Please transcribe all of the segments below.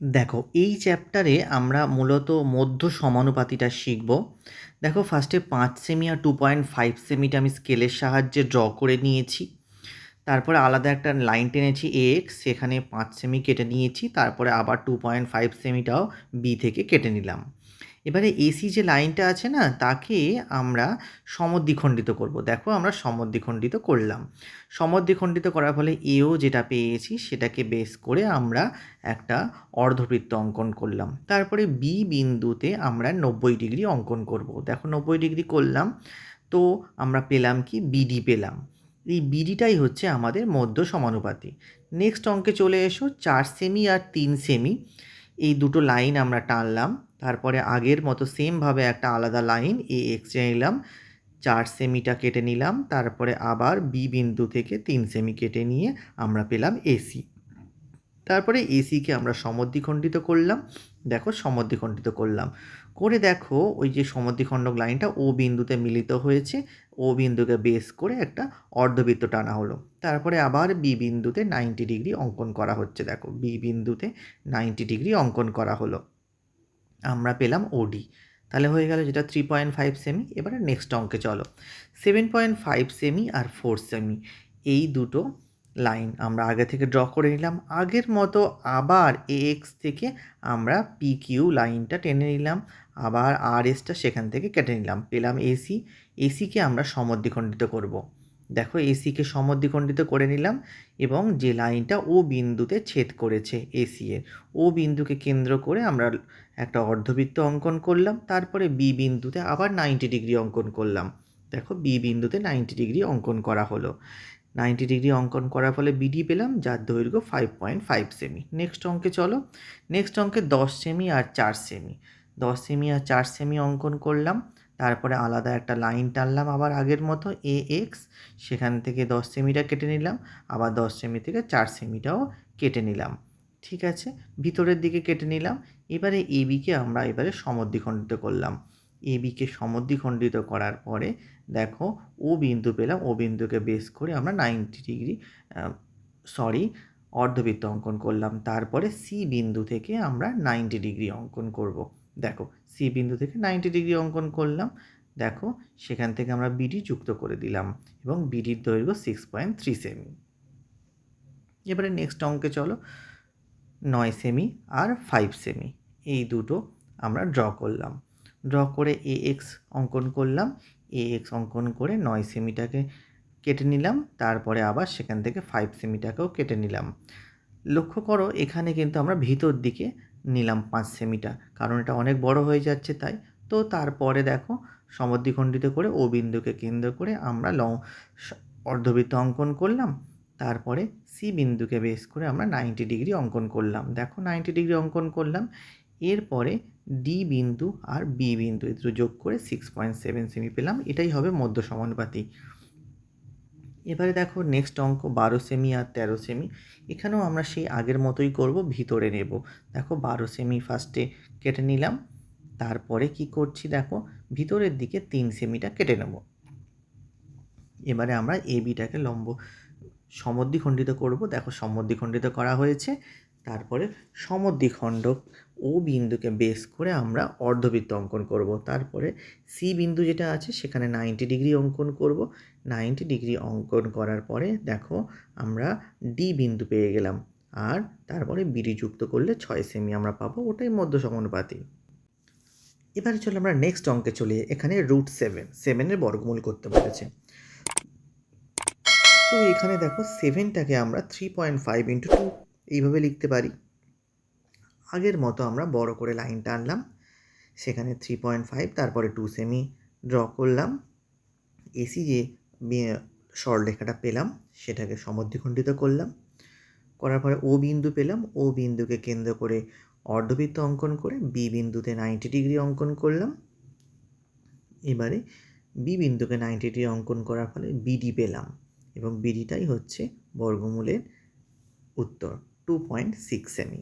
দেখো, এই চ্যাপ্টারে আমরা মূলত মধ্য সমানুপাতিটা শিখব। দেখো ফার্স্টে পাঁচ সেমি আর টু পয়েন্ট ফাইভ সেমিটা আমি স্কেলের সাহায্যে ড্র করে নিয়েছি। তারপরে আলাদা একটা লাইন টেনেছি এ এক্স সেখানে পাঁচ সেমি কেটে নিয়েছি, তারপরে আবার টু পয়েন্ট ফাইভ সেমিটাও বি থেকে কেটে নিলাম। এবারে এসি যে লাইনটা আছে না, তাকে আমরা সমদ্বিখণ্ডিত করব। দেখো আমরা সমদ্বিখণ্ডিত করলাম। সমদ্বিখণ্ডিত করার ফলে এও যেটা পেয়েছি, সেটাকে বেস করে আমরা একটা অর্ধবৃত্ত অঙ্কন করলাম। তারপরে বি বিন্দুতে আমরা নব্বই ডিগ্রি অঙ্কন করব। দেখো নব্বই ডিগ্রি করলাম, তো আমরা পেলাম কি? বিডি পেলাম। এই বিডিটাই হচ্ছে আমাদের মধ্য সমানুপাতি নেক্সট অঙ্কে চলে এসো, চার সেমি আর তিন সেমি এই দুটো লাইন আমরা টানলাম। তারপরে আগের মতো সেমভাবে একটা আলাদা লাইন এ এক্স নিলাম, চার সেমিটা কেটে নিলাম, তারপরে আবার বি বিন্দু থেকে তিন সেমি কেটে নিয়ে আমরা পেলাম এসি তারপরে এসিকে আমরা সমদ্বিখণ্ডিত করলাম। দেখো সমদ্বিখণ্ডিত করলাম। করে দেখো ওই যে সমদ্বিখণ্ডক লাইনটা ও বিন্দুতে মিলিত হয়েছে ও বিন্দুকে বেস করে একটা অর্ধবৃত্ত টানা হলো। তারপরে আবার বি বিন্দুতে নাইনটি ডিগ্রি অঙ্কন করা হচ্ছে, দেখো বি বিন্দুতে নাইনটি ডিগ্রি অঙ্কন করা হলো। আমরা পেলাম ওডি তাহলে হয়ে গেল যেটা থ্রি পয়েন্ট ফাইভ সেমি এবারে নেক্সট অঙ্কে চলো। সেভেন পয়েন্ট ফাইভ সেমি আর ফোর সেমি এই দুটো লাইন আমরা আগে থেকে ড্র করে নিলাম। আগের মতো আবার এ এক্স থেকে আমরা পি কিউ লাইনটা টেনে নিলাম। আবার আর এসটা সেখান থেকে কেটে নিলাম। পেলাম এসি এসিকে আমরা সমদ্বিখণ্ডিত করব। দেখো এসিকে সমদ্বিখণ্ডিত করে নিলাম এবং যে লাইনটা ও বিন্দুতে ছেদ করেছে এসি এর ও বিন্দুকে কেন্দ্র করে আমরা একটা অর্ধবৃত্ত অঙ্কন করলাম, তারপরে বি বিন্দুতে আবার নাইনটি ডিগ্রি অঙ্কন করলাম। দেখো বি বিন্দুতে নাইনটি ডিগ্রি অঙ্কন করা হলো। নাইনটি ডিগ্রি অঙ্কন করার ফলে বিডি পেলাম, যার দৈর্ঘ্য five point five cm next অঙ্কে চলো। নেক্সট অঙ্কে দশ সেমি আর চার সেমি দশ সেমি আর চার সেমি অঙ্কন করলাম। তারপরে আলাদা একটা লাইন টানলাম আবার আগের মতো এ এক্স সেখান থেকে দশ সেমিটা কেটে নিলাম, আবার দশ সেমি থেকে চার সেমিটাও কেটে নিলাম। ঠিক আছে? ভিতরের দিকে কেটে নিলাম, এবারে এ বিকে আমরা এবারে সমদ্বিখণ্ডিত করলাম। এ বিকে সমদ্বিখণ্ডিত করার পরে দেখো ও বিন্দু পেলাম ও বিন্দুকে বেস করে আমরা নাইনটি ডিগ্রি সরি অর্ধবৃত্ত অঙ্কন করলাম। তারপরে সি বিন্দু থেকে আমরা নাইনটি ডিগ্রি অঙ্কন করব। দেখো সি বিন্দু থেকে নাইনটি ডিগ্রি অঙ্কন করলাম। দেখো, সেখান থেকে আমরা বিডি যুক্ত করে দিলাম এবং বিডির দৈর্ঘ্য সিক্স পয়েন্ট থ্রি সেমি এবারে নেক্সট অঙ্কে চলো, নয় সেমি আর ফাইভ সেমি এই দুটো আমরা ড্র করলাম। ড্র করে এ এক্স অঙ্কন করলাম। এ এক্স অঙ্কন করে নয় সেমিটাকে কেটে নিলাম, তারপরে আবার সেখান থেকে ফাইভ সেমিটাকেও কেটে নিলাম। লক্ষ্য করো, এখানে কিন্তু আমরা ভিতর দিকে নিলাম পাঁচ সেমিটা। কারণ এটা অনেক বড় হয়ে যাচ্ছে তাই। তো তারপরে দেখো, সমদ্বিখণ্ডিত করে ও বিন্দুকে কেন্দ্র করে আমরা ল অর্ধবৃত্ত অঙ্কন করলাম। তারপরে সি বিন্দুকে বেস করে আমরা নাইনটি ডিগ্রি অঙ্কন করলাম। দেখো নাইনটি ডিগ্রি অঙ্কন করলাম। এরপরে ডি বিন্দু আর বি বিন্দু এই দুটো যোগ করে সিক্স পয়েন্ট সেভেন সেমি পেলাম। এটাই হবে মধ্য সমানুপাতি এবারে দেখো নেক্সট অঙ্ক বারো সেমি আর তেরো সেমি এখানেও আমরা সেই আগের মতোই করব, ভিতরে নেব। দেখো বারো সেমি ফার্স্টে কেটে নিলাম, তারপরে কি করছি দেখো, ভিতরের দিকে তিন সেমিটা কেটে নেব। এবারে আমরা এ বিটাকে লম্ব সমদ্বিখণ্ডিত করব। দেখো সমদ্বিখণ্ডিত করা হয়েছে, তারপরে সমদ্বিখণ্ডক ও বিন্দুকে বেস করে আমরা অর্ধবৃত্ত অঙ্কন করব। তারপরে সি বিন্দু যেটা আছে, সেখানে নাইনটি ডিগ্রি অঙ্কন করব। নাইনটি ডিগ্রি অঙ্কন করার পরে দেখো, আমরা ডি বিন্দু পেয়ে গেলাম। আর তারপরে বিডি যুক্ত করলে ছয় সেমি আমরা পাবো, ওটাই মধ্য সমানুপাতি এবারে চলো আমরা নেক্সট অঙ্কে চলে, এখানে রুট সেভেন সেভেনের বর্গমূল করতে বলেছে। তো এখানে দেখো সেভেনটাকে আমরা three point five into two এইভাবে লিখতে পারি। আগের মতো আমরা বড় করে লাইন টানলাম সেখানে থ্রি পয়েন্ট ফাইভ তারপরে টু সেমি ড্র করলাম। এসি যে সরলরেখাটা পেলাম, সেটাকে সমদ্বিখণ্ডিত করলাম। করার পরে ও বিন্দু পেলাম। ও বিন্দুকে কেন্দ্র করে অর্ধবৃত্ত অঙ্কন করে বি বিন্দুতে নাইনটি ডিগ্রি অঙ্কন করলাম। এবারে বি বিন্দুকে নাইনটি ডিগ্রি অঙ্কন করার ফলে বিডি পেলাম এবং বিডিটাই হচ্ছে বর্গমূলের উত্তর টু পয়েন্ট সিক্স সেমি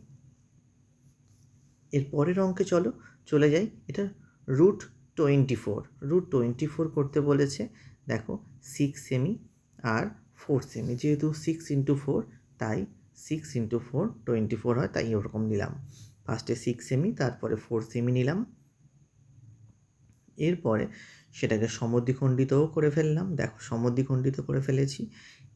এর পরের অঙ্কে চলো, চলে যাই। এটা root twenty four root twenty four করতে বলেছে, দেখো সিক্স সেমি আর ফোর সেমি যেহেতু সিক্স ইন্টু ফোর তাই six into four twenty four হয়, তাই ওরকম নিলাম। ফার্স্টে সিক্স সেমি তারপরে ফোর সেমি নিলাম। এরপরে সেটাকে সমদ্বিখণ্ডিতও করে ফেললাম। দেখো, সমদ্বিখণ্ডিত করে ফেলেছি।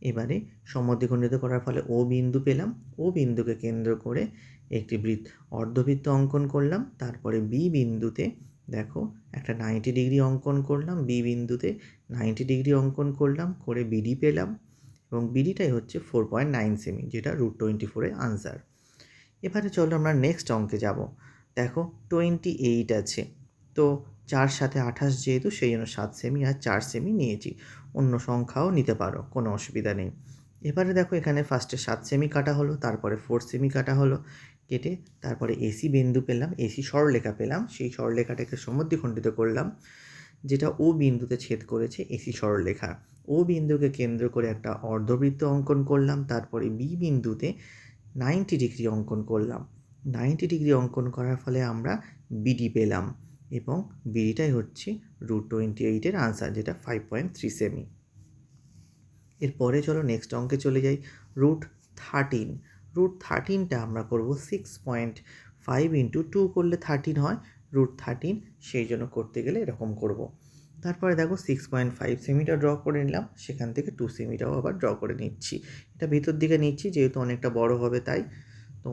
এবারে সমদ্বিখণ্ডিত করার ফলে ও বিন্দু পেলাম। ও বিন্দুকে কেন্দ্র করে একটি বৃত্ত অর্ধবৃত্ত অঙ্কন করলাম। তারপরে বি বিন্দুতে দেখো একটা নাইনটি ডিগ্রি অঙ্কন করলাম। বি বিন্দুতে নাইনটি ডিগ্রি অঙ্কন করলাম। করে বিডি পেলাম। এবং বিডিটাই হচ্ছে ফোর পয়েন্ট নাইন সেমি যেটা রুট টোয়েন্টি ফোরের আনসার এবারে চলো আমরা নেক্সট অঙ্কে যাব। দেখো টোয়েন্টি এইট আছে। তো চার সাথে আঠাশ যেহেতু, সেই জন্য সাত সেমি আর চার সেমি নিয়েছি। অন্য সংখ্যাও নিতে পারো, কোনো অসুবিধা নেই। এবারে দেখো এখানে ফার্স্টে সাত সেমি কাটা হলো, তারপরে ফোর সেমি কাটা হলো, কেটে তারপরে এসি বিন্দু পেলাম এসি সরলেখা পেলাম, সেই সরলেখাটাকে সমদ্বিখণ্ডিত করলাম, যেটা ও বিন্দুতে ছেদ করেছে এসি সরলরেখা। ও বিন্দুকে কেন্দ্র করে একটা অর্ধবৃত্ত অঙ্কন করলাম, তারপরে বি বিন্দুতে নাইনটি ডিগ্রি অঙ্কন করলাম। নাইনটি ডিগ্রি অঙ্কন করার ফলে আমরা বিডি পেলাম। এবং বিডিটাই হচ্ছে রুট টোয়েন্টি এইটের আনসার যেটা ফাইভ পয়েন্ট থ্রি সেমি এরপরে চলো নেক্সট অঙ্কে চলে যাই রুট থার্টিন রুট থার্টিনটা আমরা করব six point five into two করলে থার্টিন হয় রুট থার্টিন সেই জন্য করতে গেলে এরকম করব। তারপরে দেখো সিক্স পয়েন্ট ফাইভ সেমিটা ড্র করে নিলাম, সেখান থেকে টু সেমিটাও আবার ড্র করে নিচ্ছি। এটা ভিতর দিকে নিচ্ছি, যেহেতু অনেকটা বড় হবে তাই। তো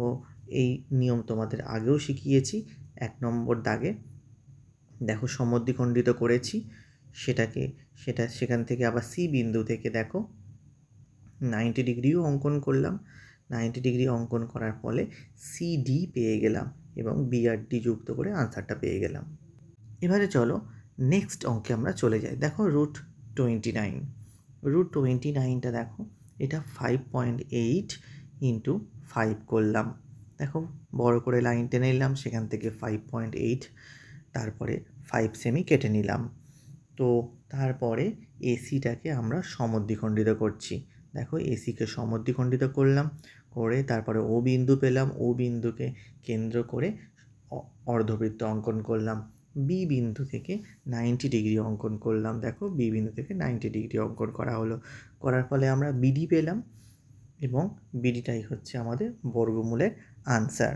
এই নিয়ম তোমাদের আগেও শিখিয়েছি, এক নম্বর দাগে। দেখো সমদ্বিখণ্ডিত করেছি, সেটাকে, সেটা সেখান থেকে আবার সি বিন্দু থেকে দেখো নাইনটি ডিগ্রিও অঙ্কন করলাম নাইনটি ডিগ্রি অঙ্কন করার ফলে সিডি পেয়ে গেলাম এবং বিআরডি যুক্ত করে আনসারটা পেয়ে গেলাম। এবারে চলো নেক্সট অঙ্কে আমরা চলে যাই। দেখো root twenty nine root twenty নাইনটা দেখো, এটা five point eight into five করলাম। দেখো বড় করে লাইন টেনে নিলাম, সেখান থেকে ফাইভ পয়েন্ট এইট তারপরে ফাইভ সেমি কেটে নিলাম। তো তারপরে এসিটাকে আমরা সমদ্বিখণ্ডিত করছি। দেখো এসিকে সমদ্বিখণ্ডিত করলাম, করে তারপরে ও বিন্দু পেলাম। ও বিন্দুকে কেন্দ্র করে অর্ধবৃত্ত অঙ্কন করলাম। বি বিন্দু থেকে নাইনটি ডিগ্রি অঙ্কন করলাম। দেখো বি বিন্দু থেকে নাইনটি ডিগ্রি অঙ্কন করা হলো। করার ফলে আমরা বিডি পেলাম এবং বিডিটাই হচ্ছে আমাদের বর্গমূলের আনসার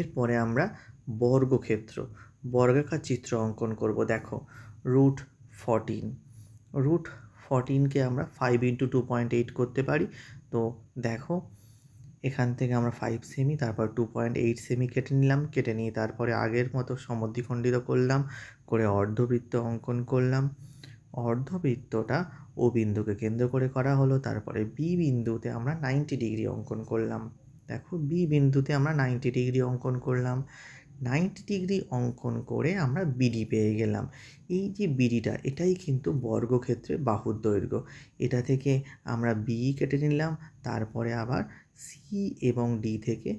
এরপরে আমরা বর্গক্ষেত্র। বর্গাকার চিত্র অঙ্কন করব, দেখো। Root fourteen. রুট ফরটিনকে আমরা five into two point eight করতে পারি। তো দেখো, এখান থেকে আমরা ফাইভ সেমি তারপর টু পয়েন্ট এইট সেমি কেটে নিলাম। কেটে নিয়ে তারপরে আগের মতো সমদ্বিখণ্ডিত করলাম, করে অর্ধবৃত্ত অঙ্কন করলাম। অর্ধবৃত্তটা ও বিন্দুকে কেন্দ্র করে করা হলো, তারপরে বি বিন্দুতে আমরা নাইনটি ডিগ্রি অঙ্কন করলাম। দেখো বি বিন্দুতে আমরা নাইনটি ডিগ্রি অঙ্কন করলাম। নাইনটি ডিগ্রি অঙ্কন করে আমরা বিডি পেয়ে গেলাম। এই যে বিডিটা, এটাই কিন্তু বর্গক্ষেত্রে বাহুর দৈর্ঘ্য। এটা থেকে আমরা বি কেটে নিলাম, তারপরে আবার সি এবং ডি থেকে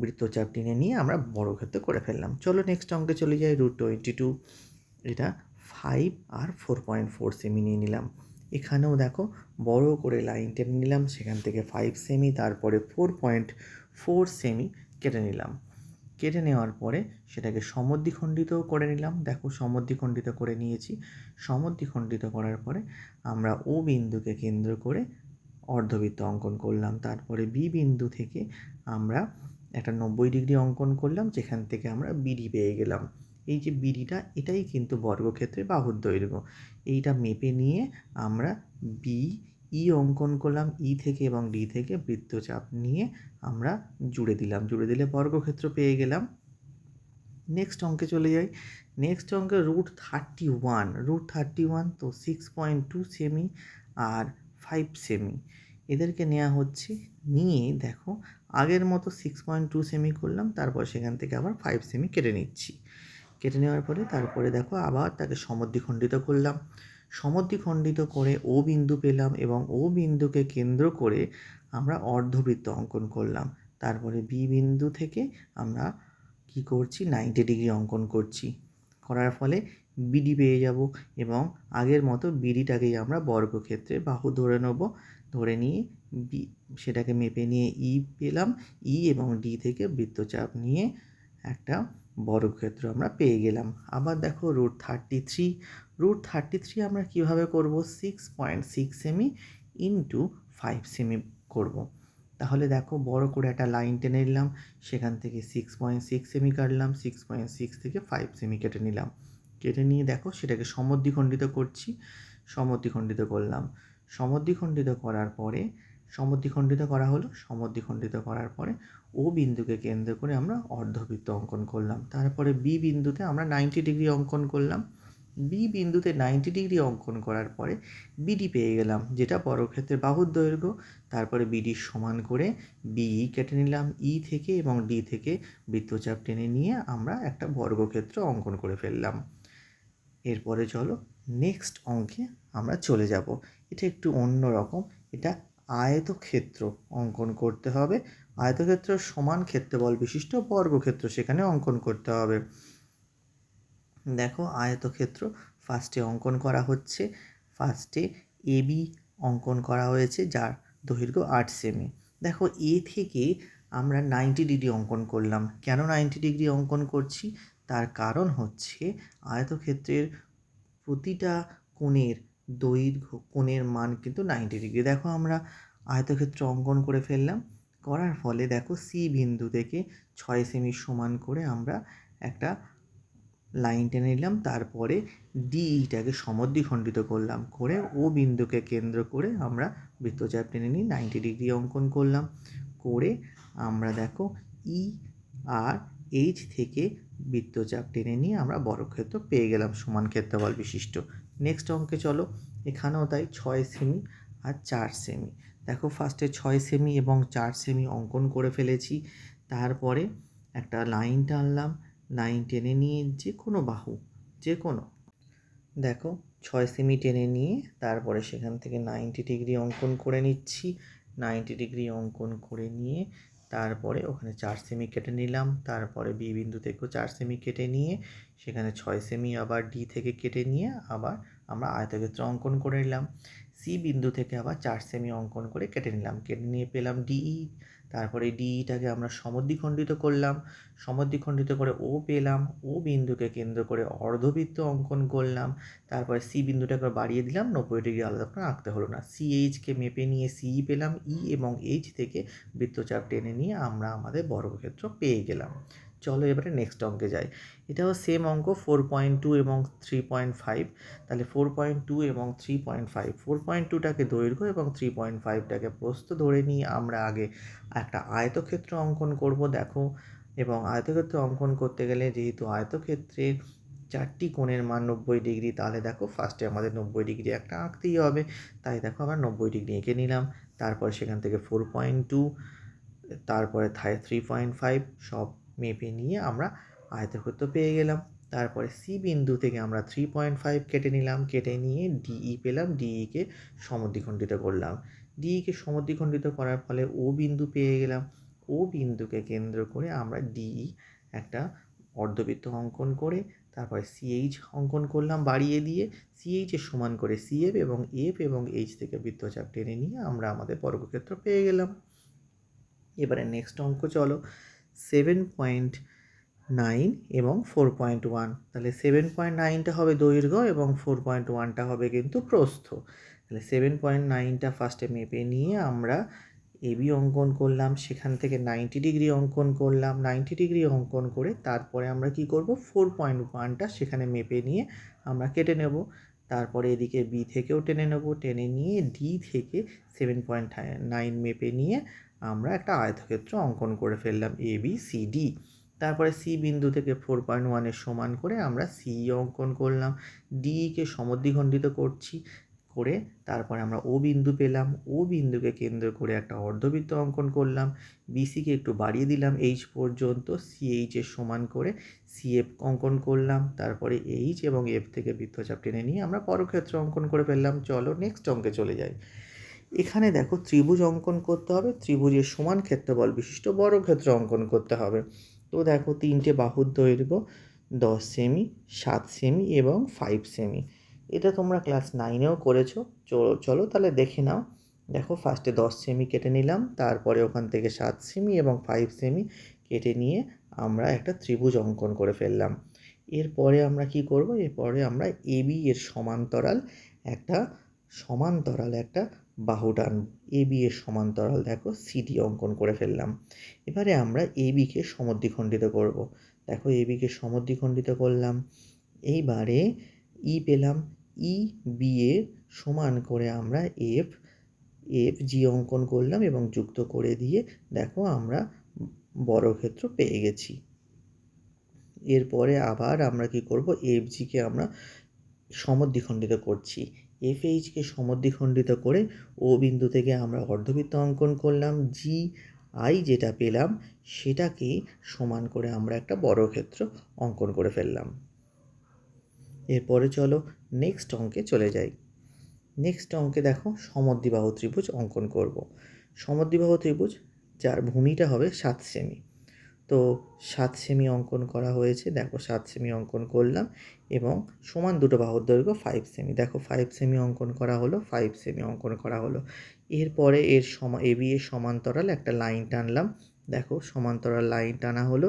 বৃত্তচাপ টেনে নিয়ে আমরা বর্গক্ষেত্র করে ফেললাম। চলো নেক্সট অঙ্কে চলে যাই রুট টোয়েন্টি টু এটা ফাইভ আর ফোর পয়েন্ট ফোর সেমি নিয়ে নিলাম। এখানেও দেখো বড় করে লাইন টেনে নিলাম, সেখান থেকে ফাইভ সেমি তারপরে ফোর পয়েন্ট ফোর সেমি কেটে নিলাম। কেটে নেওয়ার পরে সেটাকে সমদ্বিখণ্ডিতও করে নিলাম। দেখো, সমদ্বিখণ্ডিত করে নিয়েছি। সমদ্বিখণ্ডিত করার পরে আমরা ও বিন্দুকে কেন্দ্র করে অর্ধবৃত্ত অঙ্কন করলাম। তারপরে বি বিন্দু থেকে আমরা একটা নব্বই ডিগ্রি অঙ্কন করলাম, যেখান থেকে আমরা বিডি পেয়ে গেলাম। এই যে বিডিটা, এটাই কিন্তু বর্গক্ষেত্রে বাহুর দৈর্ঘ্য। এইটা মেপে নিয়ে আমরা বি ই অঙ্কন করলাম, ই থেকে এবং ডি থেকে বৃত্তচাপ নিয়ে আমরা জুড়ে দিলাম। জুড়ে দিলে বর্গক্ষেত্র পেয়ে গেলাম। নেক্সট অঙ্কে চলে যাই। নেক্সট অঙ্কে root thirty one root thirty one তো সিক্স পয়েন্ট টু সেমি আর ফাইভ সেমি এদেরকে নেওয়া হচ্ছে, নিয়ে দেখো আগের মতো সিক্স পয়েন্ট টু সেমি করলাম, তারপর সেখান থেকে আবার ফাইভ সেমি কেটে নিচ্ছি। কেটে নেওয়ার পরে তারপরে দেখো আবার তাকে সমদ্বিখণ্ডিত করলাম। সমদ্বিখণ্ডিত করে ও বিন্দু পেলাম এবং ও বিন্দুকে কেন্দ্র করে আমরা অর্ধবৃত্ত অঙ্কন করলাম। তারপরে বি বিন্দু থেকে আমরা কি করছি? নাইনটি ডিগ্রি অঙ্কন করছি। করার ফলে বিডি পেয়ে যাব এবং আগের মতো বিডিটাকেই আমরা বর্গক্ষেত্রে বাহু ধরে নেব। ধরে নিয়ে বি, সেটাকে মেপে নিয়ে ই পেলাম। ই এবং ডি থেকে বৃত্তচাপ নিয়ে একটা বর্গক্ষেত্র আমরা পেয়ে গেলাম। আবার দেখো root thirty three root thirty three আমরা কীভাবে করব? Six point six cm into five cm করব। তাহলে দেখো বড় করে একটা লাইন টেনে নিলাম, সেখান থেকে সিক্স পয়েন্ট সিক্স সেমি কাটলাম সিক্স পয়েন্ট সিক্স থেকে ফাইভ সেমি কেটে নিলাম। কেটে নিয়ে দেখো সেটাকে সমদ্বিখণ্ডিত করছি, সমদ্বিখণ্ডিত করলাম। সমদ্বিখণ্ডিত করার পরে, সমদ্বিখণ্ডিত করা হলো, সমদ্বিখণ্ডিত করার পরে ও বিন্দুকে কেন্দ্র করে আমরা অর্ধবৃত্ত অঙ্কন করলাম। তারপরে বি বিন্দুতে আমরা নাইনটি ডিগ্রি অঙ্কন করলাম। বি বিন্দুতে নাইনটি ডিগ্রি অঙ্কন করার পরে বিডি পেয়ে গেলাম, যেটা বর্গক্ষেত্রের বাহুর দৈর্ঘ্য। তারপরে বিডির সমান করে বিই কেটে নিলাম ই থেকে এবং ডি থেকে বৃত্তচাপ টেনে নিয়ে আমরা একটা বর্গক্ষেত্র অঙ্কন করে ফেললাম। এরপরে চলো নেক্সট অঙ্কে আমরা চলে যাব। এটা একটু অন্য রকম, এটা আয়তক্ষেত্র অঙ্কন করতে হবে। আয়তক্ষেত্র সমান ক্ষেত্রবল বিশিষ্ট বর্গক্ষেত্র সেখানে অঙ্কন করতে হবে। দেখো আয়তক্ষেত্র ফার্স্টে অঙ্কন করা হচ্ছে। ফার্স্টে এবি অঙ্কন করা হয়েছে, যার দৈর্ঘ্য আট সেমি দেখো এ থেকে আমরা নাইনটি ডিগ্রি অঙ্কন করলাম। কেন নাইনটি ডিগ্রি অঙ্কন করছি? তার কারণ হচ্ছে আয়তক্ষেত্রের প্রতিটা কোণের দৈর্ঘ্য, কোণের মান কিন্তু নাইনটি ডিগ্রি দেখো আমরা আয়তক্ষেত্র অঙ্কন করে ফেললাম। করার ফলে দেখো সি বিন্দু থেকে ছয় সেমি সমান করে আমরা একটা লাইন টেনে নিলাম। তারপরে ডিইটাকে সমদ্বিখণ্ডিত করলাম। করে ও বিন্দুকে কেন্দ্র করে আমরা বৃত্তচাপ টেনে নিই নাইনটি ডিগ্রি অঙ্কন করলাম। করে আমরা দেখো ই আর এইচ থেকে বৃত্তচাপ টেনে নিয়ে আমরা বর্গক্ষেত্র পেয়ে গেলাম সমান ক্ষেত্রফল বিশিষ্ট। নেক্সট অঙ্কে চলো। এখানেও তাই ছয় সেমি আর চার সেমি দেখো ফার্স্টে ছয় সেমি এবং চার সেমি অঙ্কন করে ফেলেছি। তারপরে একটা লাইন টানলাম লাইন টেনে নিয়ে যে কোনো বাহু যে কোনো দেখো ছয় সেমি টেনে নিয়ে তারপরে সেখান থেকে নাইনটি ডিগ্রি অঙ্কন করে নিচ্ছি। নাইনটি ডিগ্রি অঙ্কন করে নিয়ে তারপরে ওখানে চার সেমি কেটে নিলাম। তারপরে বি বিন্দু থেকেও চার সেমি কেটে নিয়ে সেখানে ছয় সেমি আবার ডি থেকে কেটে নিয়ে আবার আমরা আয়তক্ষেত্র অঙ্কন করে নিলাম। সি বিন্দু থেকে আবার চার সেমি অঙ্কন করে কেটে নিলাম। কেটে নিয়ে পেলাম ডিই তারপরে ডিইটাকে আমরা সমদ্বিখণ্ডিত করলাম। সমদ্বিখণ্ডিত করে ও পেলাম। ও বিন্দুকে কেন্দ্র করে অর্ধবৃত্ত অঙ্কন করলাম। তারপরে সি বিন্দুটাকে বাড়িয়ে দিলাম। নব্বই ডিগ্রি আলাদা করে আঁকতে হলো না। সি এইচকে মেপে নিয়ে সি পেলাম। ই এবং এইচ থেকে বৃত্তচাপ টেনে নিয়ে আমরা আমাদের বর্গক্ষেত্র পেয়ে গেলাম। চলো এবারে নেক্সট অঙ্কে যাই। এটাও সেম অঙ্ক ফোর পয়েন্ট টু এবং থ্রি পয়েন্ট ফাইভ তাহলে ফোর পয়েন্ট টু এবং three point five four point টুটাকে দৈর্ঘ্য এবং থ্রি পয়েন্ট ফাইভটাকে প্রস্থ ধরে নিয়ে আমরা আগে একটা আয়তক্ষেত্র অঙ্কন করব, দেখো। এবং আয়তক্ষেত্র অঙ্কন করতে গেলে যেহেতু আয়তক্ষেত্রের চারটি কোণের মান নব্বই ডিগ্রি, তাহলে দেখো ফার্স্টে আমাদের নব্বই ডিগ্রি একটা আঁকতেই হবে। তাই দেখো আবার নব্বই ডিগ্রি এঁকে নিলাম। তারপর সেখান থেকে ফোর পয়েন্ট টু তারপরে থাই থ্রি পয়েন্ট ফাইভ সব মেপে নিয়ে আমরা আয়তক্ষেত্র পেয়ে গেলাম। তারপরে সি বিন্দু থেকে আমরা থ্রি পয়েন্ট ফাইভ কেটে নিলাম, কেটে নিয়ে ডিই পেলাম ডিইকে সমদ্বিখণ্ডিত করলাম। ডিইকে সমদ্বিখণ্ডিত করার ফলে ও বিন্দু পেয়ে গেলাম। ও বিন্দুকে কেন্দ্র করে আমরা ডিই একটা অর্ধবৃত্ত অঙ্কন করে, তারপরে সিএইচ অঙ্কন করলাম বাড়িয়ে দিয়ে। সিএইচের সমান করে সিএফ এবং এফ এবং এইচ থেকে বৃত্তচাপ টেনে নিয়ে আমরা আমাদের বর্গক্ষেত্র পেয়ে গেলাম। এবারে নেক্সট অঙ্ক চলো। সেভেন পয়েন্ট নাইন এবং ফোর পয়েন্ট ওয়ান। তাহলে সেভেন পয়েন্ট নাইনটা হবে দৈর্ঘ্য এবং ফোর পয়েন্ট ওয়ানটা হবে কিন্তু প্রস্থ। তাহলে সেভেন পয়েন্ট নাইনটা ফার্স্টে মেপে নিয়ে আমরা এবি অঙ্কন করলাম, সেখান থেকে নাইনটি ডিগ্রি অঙ্কন করলাম, নাইনটি ডিগ্রি অঙ্কন করে তারপরে আমরা কি করব? ফোর পয়েন্ট ওয়ানটা সেখানে মেপে নিয়ে আমরা কেটে নেব। তারপরে এদিকে বি থেকেও টেনে নেব। টেনে নিয়ে ডি থেকে সেভেন পয়েন্ট নাইন মেপে নিয়ে আমরা একটা আয়তক্ষেত্র অঙ্কন করে ফেললাম এ বি সি ডি তারপরে সি বিন্দু থেকে ফোর পয়েন্ট ওয়ানের সমান করে আমরা সি অঙ্কন করলাম। ডিকে সমদ্বিখণ্ডিত করছি, করে তারপরে আমরা ও বিন্দু পেলাম। ও বিন্দুকে কেন্দ্র করে একটা অর্ধবৃত্ত অঙ্কন করলাম। বিসিকে একটু বাড়িয়ে দিলাম এইচ পর্যন্ত। সিএইচ এর সমান করে সিএফ অঙ্কন করলাম। তারপরে এইচ এবং এফ থেকে বৃত্তচাপ টেনে নিয়ে আমরা পরক্ষেত্র অঙ্কন করে ফেললাম। চলো নেক্সট অঙ্কে চলে যাই। এখানে দেখো ত্রিভুজ অঙ্কন করতে হবে, ত্রিভুজের সমান ক্ষেত্রফল বিশিষ্ট বড় ক্ষেত্র অঙ্কন করতে হবে। তো দেখো তিনটে বাহুর দৈর্ঘ্য দশ সেমি সাত সেমি এবং ফাইভ সেমি এটা তোমরা ক্লাস নাইনেও করেছ চলো তাহলে দেখে নাও। দেখো ফার্স্টে দশ সেমি কেটে নিলাম, তারপরে ওখান থেকে সাত সেমি এবং ফাইভ সেমি কেটে নিয়ে আমরা একটা ত্রিভুজ অঙ্কন করে ফেললাম। এরপরে আমরা কি করব? এরপরে আমরা এবি এর সমান্তরাল একটা সমান্তরাল একটা বাহু টান, এ বি এর সমান্তরাল, দেখো সিডি অঙ্কন করে ফেললাম। এবারে আমরা এ বিকে সমদ্বিখণ্ডিত করব। দেখো এ বিকে সমদ্বিখণ্ডিত করলাম। এইবারে ই পেলাম। ই বি এ সমান করে আমরা এফ এফ জি অঙ্কন করলাম এবং যুক্ত করে দিয়ে দেখো আমরা বর্গক্ষেত্র পেয়ে গেছি। এরপরে আবার আমরা কি করব? এফ জিকে আমরা সমদ্বিখণ্ডিত করছি। এফ এইচকে সমদ্বিখণ্ডিত করে ও বিন্দু থেকে আমরা অর্ধবৃত্ত অঙ্কন করলাম জি আই যেটা পেলাম সেটাকে সমান করে আমরা একটা বর্গক্ষেত্র অঙ্কন করে ফেললাম। এরপরে চলো নেক্সট অঙ্কে চলে যাই। নেক্সট অঙ্কে দেখো সমদ্বিবাহু ত্রিভুজ অঙ্কন করব। সমদ্বিবাহু ত্রিভুজ যার ভূমিটা হবে সাত সেমি। তো সাত সেমি অঙ্কন করা হয়েছে। দেখো সাত সেমি অঙ্কন করলাম এবং সমান দুটো বাহুর দৈর্ঘ্য ফাইভ সেমি দেখো ফাইভ সেমি অঙ্কন করা হলো ফাইভ সেমি অঙ্কন করা হলো। এরপরে এর সমা এ বি এর সমান্তরাল একটা লাইন টানলাম। দেখো সমান্তরাল লাইন টানা হলো,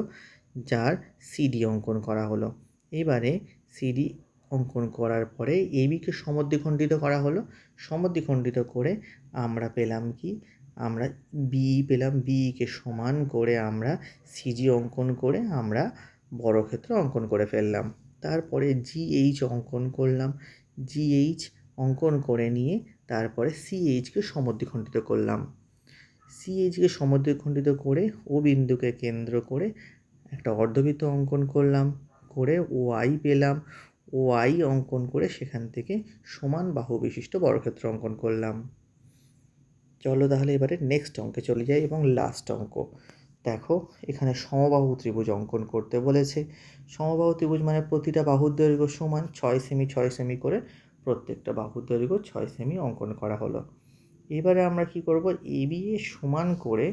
যার সিডি অঙ্কন করা হলো। এবারে সিডি অঙ্কন করার পরে এবিকে বিকে সমদ্বিখণ্ডিত করা হলো। সমদ্বিখণ্ডিত করে আমরা পেলাম কি? আমরা বি পেলাম বিকে সমান করে আমরা সিজি অঙ্কন করে আমরা বর্গক্ষেত্র অঙ্কন করে ফেললাম। তারপরে জিএইচ অঙ্কন করলাম। জিএইচ অঙ্কন করে নিয়ে তারপরে সিএইচকে সমদ্বিখণ্ডিত করলাম। সিএইচকে সমদ্বিখণ্ডিত করে ও বিন্দুকে কেন্দ্র করে একটা অর্ধবৃত্ত অঙ্কন করলাম, করে ও আই পেলাম। ও আই অঙ্কন করে সেখান থেকে সমান বাহু বিশিষ্ট বর্গক্ষেত্র অঙ্কন করলাম। চলো তাহলে এবারে নেক্সট অঙ্কে চলে যাই এবং লাস্ট অঙ্ক। দেখো, এখানে সমবাহু ত্রিভুজ অঙ্কন করতে বলেছে। সমবাহু ত্রিভুজ মানে প্রতিটা বাহুর দৈর্ঘ্য সমান ছয় সেমি ছয় সেমি করে প্রত্যেকটা বাহুর দৈর্ঘ্য ছয় সেমি অঙ্কন করা হলো। এবারে আমরা কি করব? বি এ সমান করে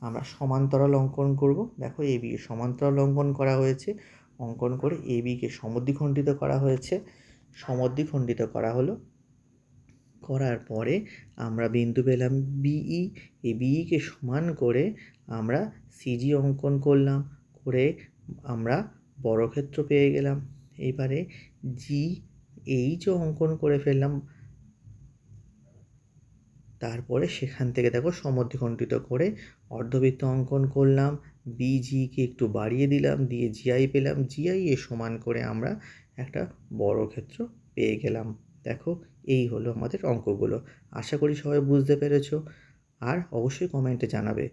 আমরা সমান্তরাল অঙ্কন করব। দেখো, এ এ সমান্তরাল অঙ্কন করা হয়েছে। অঙ্কন করে এ বিকে সমদ্বিখণ্ডিত করা হয়েছে। সমদ্বিখণ্ডিত করা হলো। করার পরে আমরা বিন্দু পেলাম বিই এই বিইকে সমান করে আমরা সিজি অঙ্কন করলাম, করে আমরা বর্গক্ষেত্র পেয়ে গেলাম। এবারে জি এইচও অঙ্কন করে ফেললাম। তারপরে সেখান থেকে দেখো সমদ্বিখণ্ডিত করে অর্ধবৃত্ত অঙ্কন করলাম। বিজিকে একটু বাড়িয়ে দিলাম, দিয়ে জিআই পেলাম। জিআই এ সমান করে আমরা একটা বড় ক্ষেত্র পেয়ে গেলাম। দেখো এই হলো আমাদের অঙ্কগুলো। আশা করি সবাই বুঝতে পেরেছ। আর অবশ্যই কমেন্টে জানাবে।